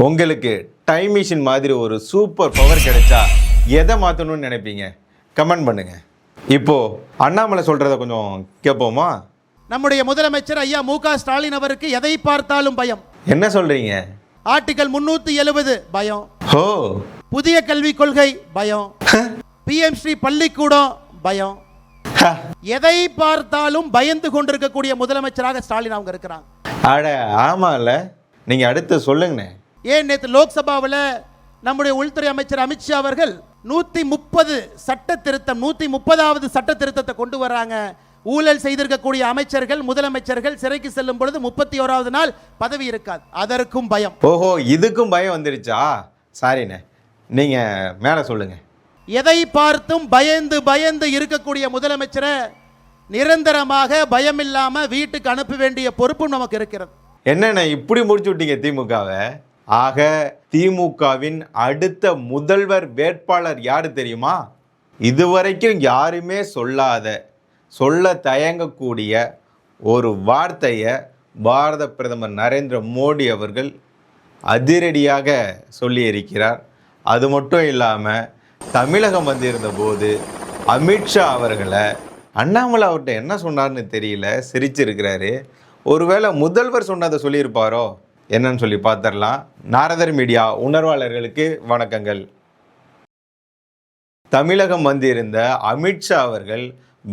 உங்களுக்கு time machine மாதிரி ஒரு சூப்பர் பவர் கிடைச்சா எதை மாற்றணும்னு நினைப்பீங்க? கமெண்ட் பண்ணுங்க. இப்போ அண்ணாமலை சொல்றத கொஞ்சம் கேட்போமா நம்முடைய முதலமைச்சர் ஐயா மு க ஸ்டாலின் அவருக்கு எதை பார்த்தாலும் பயம். என்ன சொல்றீங்க? ஆர்டிகல் முன்னூத்தி எழுபது பயம். ஹோ. புதிய கல்விக் கொள்கை பயம். பிஎம் ஸ்ரீ பள்ளிக்கூடம் பயம். எதை பார்த்தாலும் பயந்து கொண்டிருக்கக்கூடிய முதலமைச்சராக ஸ்டாலின் அவங்க இருக்கிறாங்க. அட ஆமால நீங்க அடுத்து சொல்லுங்கண்ணே. ஏன் நேற்று லோக்சபாவில் நம்முடைய உள்துறை அமைச்சர் அமித்ஷா அவர்கள் நூத்தி முப்பது சட்ட திருத்தம் நூத்தி முப்பதாவது சட்ட திருத்தத்தை கொண்டு வர்றாங்க ஊழல் செய்திருக்கக்கூடிய அமைச்சர்கள் முதலமைச்சர்கள் சிறைக்கு செல்லும் பொழுது முப்பத்தி ஓராவது நாள் பதவி இருக்காது. அதற்கும் பயம். ஓஹோ இதுக்கும் பயம் வந்துருச்சா? சாரிண்ணே. நீங்க மேலே சொல்லுங்க. எதை பார்த்தும் பயந்து பயந்து இருக்கக்கூடிய முதலமைச்சரை நிரந்தரமாக பயமில்லாம வீட்டுக்கு அனுப்ப வேண்டிய பொறுப்பும் நமக்கு இருக்கிறது. என்னண்ணே இப்படி முடிச்சு விட்டீங்க திமுகவை? ஆக திமுகவின் அடுத்த முதல்வர் வேட்பாளர் யார் தெரியுமா? இதுவரைக்கும் யாருமே சொல்லாத சொல்ல தயங்கக்கூடிய ஒரு வார்த்தையை பாரத பிரதமர் நரேந்திர மோடி அவர்கள் அதிரடியாக சொல்லியிருக்கிறார். அது மட்டும் இல்லாமல் தமிழகம் வந்திருந்த போது அமித்ஷா அவர்களை அண்ணாமலை அவர்கிட்ட என்ன சொன்னார்னு தெரியல சிரிச்சிருக்கிறாரு. ஒருவேளை முதல்வர் சொன்னதை சொல்லியிருப்பாரோ? என்னன்னு சொல்லி பார்த்துடலாம். நாரதர் மீடியா உணர்வாளர்களுக்கு வணக்கங்கள். தமிழகம் வந்திருந்த அமித்ஷா அவர்கள்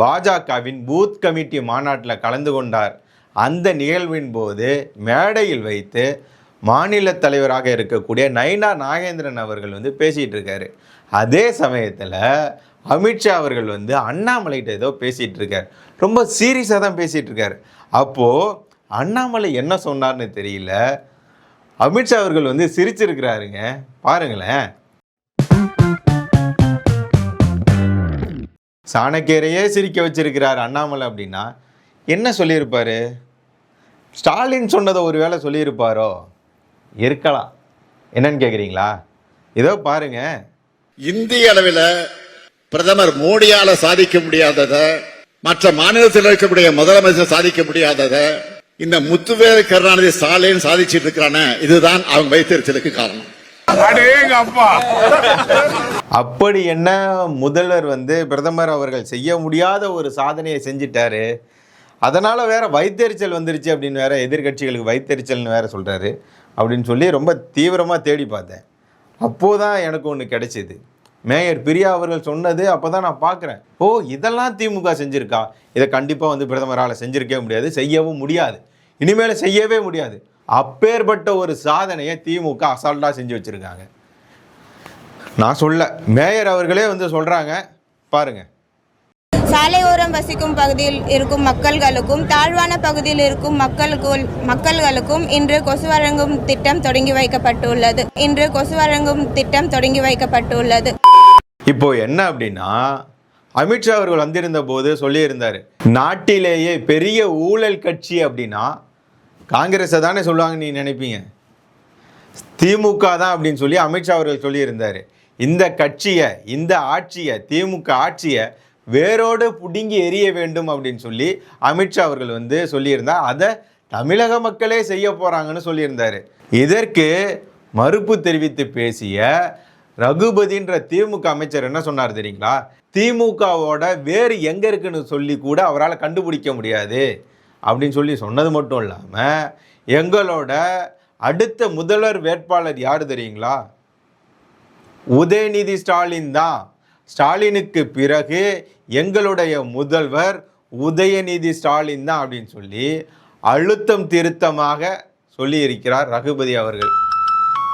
பாஜகவின் பூத் கமிட்டி மாநாட்டில் கலந்து கொண்டார். அந்த நிகழ்வின் போது மேடையில் வைத்து மாநில தலைவராக இருக்கக்கூடிய நைனா நாகேந்திரன் அவர்கள் வந்து பேசிகிட்டு இருக்காரு. அதே சமயத்தில் அமித்ஷா அவர்கள் வந்து அண்ணாமலைகிட்ட ஏதோ பேசிகிட்டு இருக்கார். ரொம்ப சீரியஸாக தான் பேசிகிட்டு இருக்கார். அப்போது அண்ணாமலை என்ன சொன்னார்னு தெரியல. அமித்ஷா அவர்கள் வந்து சிரிச்சிருக்கிறாருங்க. பாருங்களேன். சாணக்கியரையே சிரிக்க வச்சிருக்கிறார் அண்ணாமலை அப்படின்னா என்ன சொல்லியிருப்பார்? ஸ்டாலின் சொன்னதை ஒரு வேளை சொல்லியிருப்பாரோ? இருக்கலாம். என்னன்னு கேட்குறீங்களா ஏதோ பாருங்க. இந்திய அளவில் பிரதமர் மோடியால் சாதிக்க முடியாததை மற்ற மாநிலத்தில் இருக்கக்கூடிய முதலமைச்சர் சாதிக்க முடியாததை இந்த முத்துவேல் கருணாநிதி ஸ்டாலின் சாதிச்சிட்டு இருக்கிறானே இதுதான் அவங்க வைத்திருச்சலுக்கு காரணம். அப்படி என்ன முதல்வர் வந்து பிரதமர் அவர்கள் செய்ய முடியாத ஒரு சாதனையை செஞ்சிட்டாரு. அதனால வேற வைத்தெரிச்சல் வந்துருச்சு அப்படின்னு வேற எதிர்க்கட்சிகளுக்கு வைத்தெரிச்சல்னு வேற சொல்றாரு. அப்படின்னு சொல்லி ரொம்ப தீவிரமாக தேடி பார்த்தேன். அப்போதான் எனக்கு ஒன்று கிடைச்சிது. மேயர் பிரியா அவர்கள் சொன்னது அப்போ தான் நான் பார்க்குறேன் ஓ இதெல்லாம் திமுக செஞ்சிருக்கா? இதை கண்டிப்பாக வந்து பிரதமரால் செஞ்சிருக்கவே முடியாது செய்யவும் முடியாது. இனிமேல் செய்யவே முடியாது. அப்பேற்பட்ட ஒரு சாதனையை திமுக அசால்ட்டாக செஞ்சு வச்சுருக்காங்க. நான் சொல்ல மேயர் அவர்களே வந்து சொல்கிறாங்க பாருங்க. சாலையோரம் வசிக்கும் பகுதியில் இருக்கும் மக்கள்களுக்கும் தாழ்வான பகுதியில் இருக்கும் மக்களுக்கும் மக்கள்களுக்கும் இன்று கொசு வழங்கும் திட்டம் தொடங்கி வைக்கப்பட்டுள்ளது. இன்று கொசு வழங்கும் திட்டம் தொடங்கி வைக்கப்பட்டுள்ளது. இப்போ என்ன அப்படின்னா அமித்ஷா அவர்கள் வந்திருந்த போது சொல்லியிருந்தார் நாட்டிலேயே பெரிய ஊழல் கட்சி அப்படின்னா காங்கிரஸை தானே சொல்லுவாங்க நீ நினைப்பீங்க? திமுக தான் அப்படின்னு சொல்லி அமித்ஷா அவர்கள் சொல்லியிருந்தார். இந்த கட்சியை இந்த ஆட்சியை திமுக ஆட்சியை வேரோடு பிடுங்கி எரிய வேண்டும் அப்படின்னு சொல்லி அமித்ஷா அவர்கள் வந்து சொல்லியிருந்தார் அதை தமிழக மக்களே செய்ய போகிறாங்கன்னு சொல்லியிருந்தார். இதற்கு மறுப்பு தெரிவித்து பேசிய ரகுபதின்ற திமுக அமைச்சர் என்ன சொன்னார் தெரியுங்களா? திமுகவோட வேறு எங்கே இருக்குன்னு சொல்லி கூட அவரால் கண்டுபிடிக்க முடியாது. அப்படின்னு சொல்லி சொன்னது மட்டும் இல்லாமல் எங்களோட அடுத்த முதல்வர் வேட்பாளர் யார் தெரியுங்களா? உதயநிதி ஸ்டாலின் தான். ஸ்டாலினுக்கு பிறகு எங்களுடைய முதல்வர் உதயநிதி ஸ்டாலின் தான் அப்படின்னு சொல்லி அழுத்தம் திருத்தமாக சொல்லியிருக்கிறார் ரகுபதி அவர்கள்.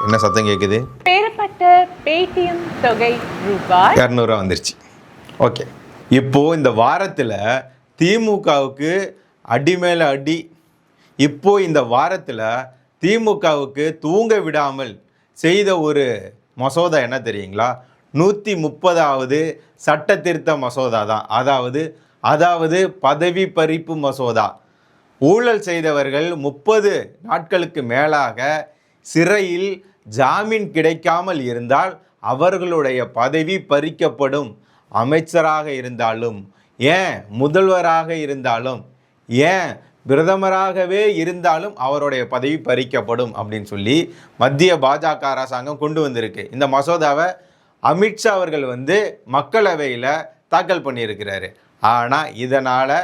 என்ன சத்தம் கேட்குது பெறப்பட்ட பேடிஎம் தொகை ரூபாய் இரநூறுவா வந்துருச்சு. ஓகே. இப்போது இந்த வாரத்தில் திமுகவுக்கு அடி மேலே அடி. இப்போ இந்த வாரத்தில் திமுகவுக்கு தூங்க விடாமல் செய்த ஒரு மசோதா என்ன தெரியுங்களா? நூற்றி முப்பதாவது சட்ட திருத்த மசோதா தான். அதாவது அதாவது பதவி பறிப்பு மசோதா. ஊழல் செய்தவர்கள் முப்பது நாட்களுக்கு மேலாக சிறையில் ஜாமீன் கிடைக்காமல் இருந்தால் அவர்களுடைய பதவி பறிக்கப்படும் அமைச்சராக இருந்தாலும் ஏன் முதல்வராக இருந்தாலும் ஏன் பிரதமராகவே இருந்தாலும் அவருடைய பதவி பறிக்கப்படும் அப்படின்னு சொல்லி மத்திய பாஜக அரசாங்கம் கொண்டு வந்திருக்கு. இந்த மசோதாவை அமித்ஷா அவர்கள் வந்து மக்களவையில் தாக்கல் பண்ணியிருக்கிறாரு. ஆனால் இதனால்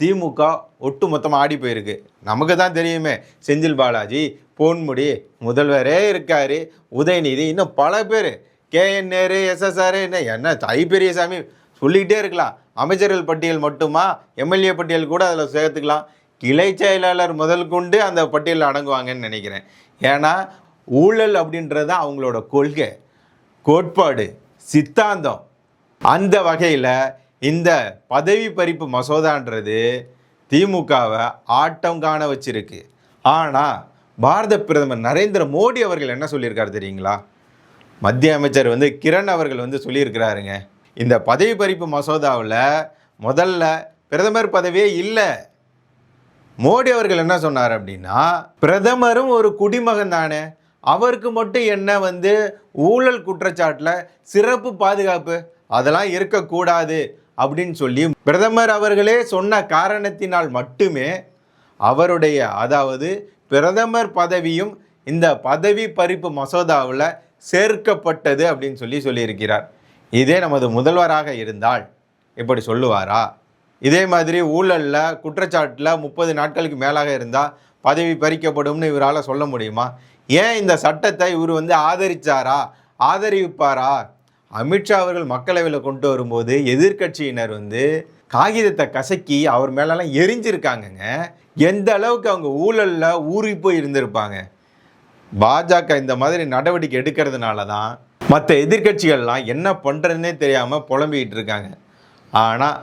திமுக ஒட்டு மொத்தமாக ஆடி போயிருக்கு. நமக்கு தான் தெரியுமே செந்தில் பாலாஜி பொன்முடி முதல்வரே இருக்கார் உதயநிதி இன்னும் பல பேர். கேஎன் நேரு எஸ்எஸ்ஆர் என்ன ஐ பெரியசாமி சொல்லிக்கிட்டே இருக்கலாம். அமைச்சர்கள் பட்டியல் மட்டுமா? எம்எல்ஏ பட்டியல் கூட அதில் சேர்த்துக்கலாம். கிளை செயலாளர் முதல் கொண்டு அந்த பட்டியலில் அடங்குவாங்கன்னு நினைக்கிறேன். ஏன்னா ஊழல் அப்படின்றது தான் அவங்களோட கொள்கை கோட்பாடு சித்தாந்தம். அந்த வகையில் இந்த பதவி பறிப்பு மசோதான்றது திமுகவை ஆட்டம் காண வச்சிருக்கு. ஆனால் பாரத பிரதமர் நரேந்திர மோடி அவர்கள் என்ன சொல்லியிருக்காரு தெரியுங்களா? மத்திய அமைச்சர் வந்து கிரண் அவர்கள் வந்து சொல்லியிருக்கிறாருங்க. இந்த பதவி பறிப்பு மசோதாவில் முதல்ல பிரதமர் பதவியே இல்லை. மோடி அவர்கள் என்ன சொன்னார் அப்படின்னா பிரதமரும் ஒரு குடிமகன் தானே. அவருக்கு மட்டும் என்ன வந்து ஊழல் குற்றச்சாட்டில் சிறப்பு பாதுகாப்பு அதெல்லாம் இருக்கக்கூடாது அப்படின்னு சொல்லி பிரதமர் அவர்களே சொன்ன காரணத்தினால் மட்டுமே அவருடைய அதாவது பிரதமர் பதவியும் இந்த பதவி பறிப்பு மசோதாவில் சேர்க்கப்பட்டது அப்படின்னு சொல்லி சொல்லியிருக்கிறார். இதே நமது முதல்வராக இருந்தால் இப்படி சொல்லுவாரா? இதே மாதிரி ஊழலில் குற்றச்சாட்டில் முப்பது நாட்களுக்கு மேலாக இருந்தால் பதவி பறிக்கப்படும்னு இவரால் சொல்ல முடியுமா? ஏன் இந்த சட்டத்தை இவர் வந்து ஆதரித்தாரா ஆதரிப்பாரா? அமித்ஷா அவர்கள் மக்களவையில் கொண்டு வரும்போது எதிர்க்கட்சியினர் வந்து காகிதத்தை கசக்கி அவர் மேலெல்லாம் எரிஞ்சிருக்காங்கங்க. எந்த அளவுக்கு அவங்க ஊழலில் ஊறி போய் இருந்திருப்பாங்க. பாஜக இந்த மாதிரி நடவடிக்கை எடுக்கிறதுனால தான் மற்ற எதிர்க்கட்சிகள்லாம் என்ன பண்ணுறதுனே தெரியாமல் புலம்பிக்கிட்டு இருக்காங்க. ஆனால்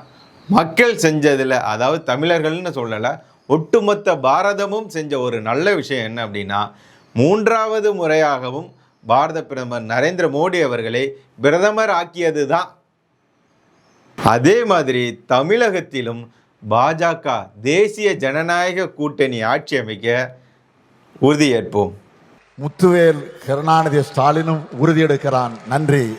மக்கள் செஞ்சதில் அதாவது தமிழர்கள்னு சொல்லலை ஒட்டுமொத்த பாரதமும் செஞ்ச ஒரு நல்ல விஷயம் என்ன அப்படின்னா மூன்றாவது முறையாகவும் பாரத பிரதமர் நரேந்திர மோடி அவர்களை பிரதமர் ஆக்கியது தான் அதே மாதிரி தமிழகத்திலும் பாஜக தேசிய ஜனநாயக கூட்டணி ஆட்சி அமைக்க உறுதியேற்போம். முத்துவேல் கருணாநிதி ஸ்டாலினும் உறுதியெடுக்கிறான். நன்றி.